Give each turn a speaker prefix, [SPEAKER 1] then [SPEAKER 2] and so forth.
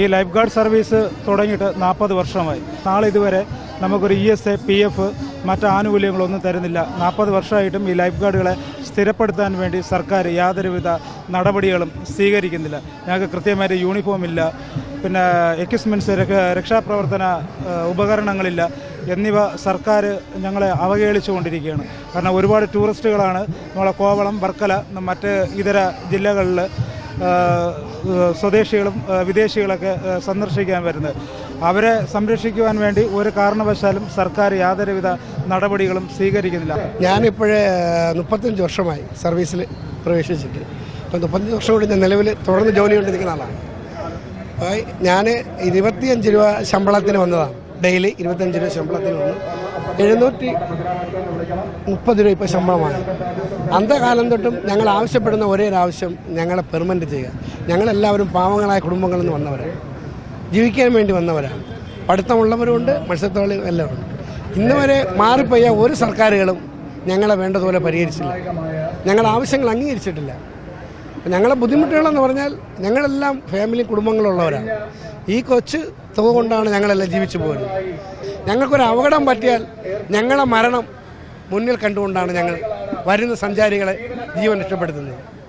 [SPEAKER 1] ഈ life guard service തുടങ്ങിയിട്ട് നാൽപ്പത് വർഷമായി. നാളെ ഇതുവരെ നമുക്കൊരു E S A P F മറ്റ് ആനുകൂല്യങ്ങളൊന്നും തരുന്നില്ല. നാൽപ്പത് വർഷമായിട്ടും ഈ ലൈഫ് ഗാർഡുകളെ സ്ഥിരപ്പെടുത്താൻ വേണ്ടി സർക്കാർ യാതൊരുവിധ നടപടികളും സ്വീകരിക്കുന്നില്ല. ഞങ്ങൾക്ക് കൃത്യമായിട്ട് യൂണിഫോം ഇല്ല. പിന്നെ എക്യുപ്മെന്റ്സ് രക്ഷാപ്രവർത്തന ഉപകരണങ്ങളില്ല. എന്നിവ സർക്കാർ ഞങ്ങളെ അവഹേളിച്ചുകൊണ്ടിരിക്കുകയാണ്. കാരണം ഒരുപാട് ടൂറിസ്റ്റുകളാണ് നമ്മളെ കോവളം വർക്കല മറ്റ് ഇതര ജില്ലകളിൽ സ്വദേശികളും വിദേശികളൊക്കെ സന്ദർശിക്കാൻ വരുന്നത്. അവരെ സംരക്ഷിക്കുവാൻ വേണ്ടി ഒരു കാരണവശാലും സർക്കാർ യാതൊരുവിധ നടപടികളും സ്വീകരിക്കുന്നില്ല.
[SPEAKER 2] ഞാനിപ്പോഴേ മുപ്പത്തഞ്ച് വർഷമായി സർവീസിൽ പ്രവേശിച്ചിട്ട്. ഇപ്പം മുപ്പത്തഞ്ച് വർഷം കൂടി ഞാൻ നിലവിൽ തുടർന്ന് ജോലി കൊണ്ടിരിക്കുന്ന ആളാണ്. ഞാൻ ഇരുപത്തിയഞ്ച് രൂപ ശമ്പളത്തിന് വന്നതാണ്. ഡെയിലി ഇരുപത്തഞ്ച് രൂപ ശമ്പളത്തിന് വന്നു. എഴുന്നൂറ്റി മുപ്പത് രൂപ ഇപ്പോൾ ശമ്പളമാണ്. അന്ധകാലം തൊട്ടും ഞങ്ങൾ ആവശ്യപ്പെടുന്ന ഒരേ ഒരു ആവശ്യം ഞങ്ങളെ പെർമനന്റ് ചെയ്യുക. ഞങ്ങളെല്ലാവരും പാവങ്ങളായ കുടുംബങ്ങളിൽ നിന്ന് വന്നവരാണ്. ജീവിക്കാൻ വേണ്ടി വന്നവരാണ്. പഠിത്തമുള്ളവരുമുണ്ട് മത്സ്യത്തൊഴിൽ എല്ലാം ഉണ്ട്. ഇന്ന് വരെ മാറിപ്പോയ ഒരു സർക്കാരുകളും ഞങ്ങളെ വേണ്ടതുപോലെ പരിഹരിച്ചില്ല. ഞങ്ങളുടെ ആവശ്യങ്ങൾ അംഗീകരിച്ചിട്ടില്ല. ഞങ്ങളെ ബുദ്ധിമുട്ടുകളെന്ന് പറഞ്ഞാൽ ഞങ്ങളെല്ലാം ഫാമിലി കുടുംബങ്ങളുള്ളവരാണ്. ഈ കൊച്ച് തുക കൊണ്ടാണ് ഞങ്ങളെല്ലാം ജീവിച്ചു പോകുന്നത് ഞങ്ങൾക്കൊരു അപകടം പറ്റിയാൽ ഞങ്ങളെ മരണം മുന്നിൽ കണ്ടുകൊണ്ടാണ് ഞങ്ങൾ വരുന്ന സഞ്ചാരികളെ ജീവൻ രക്ഷപ്പെടുത്തുന്നത്.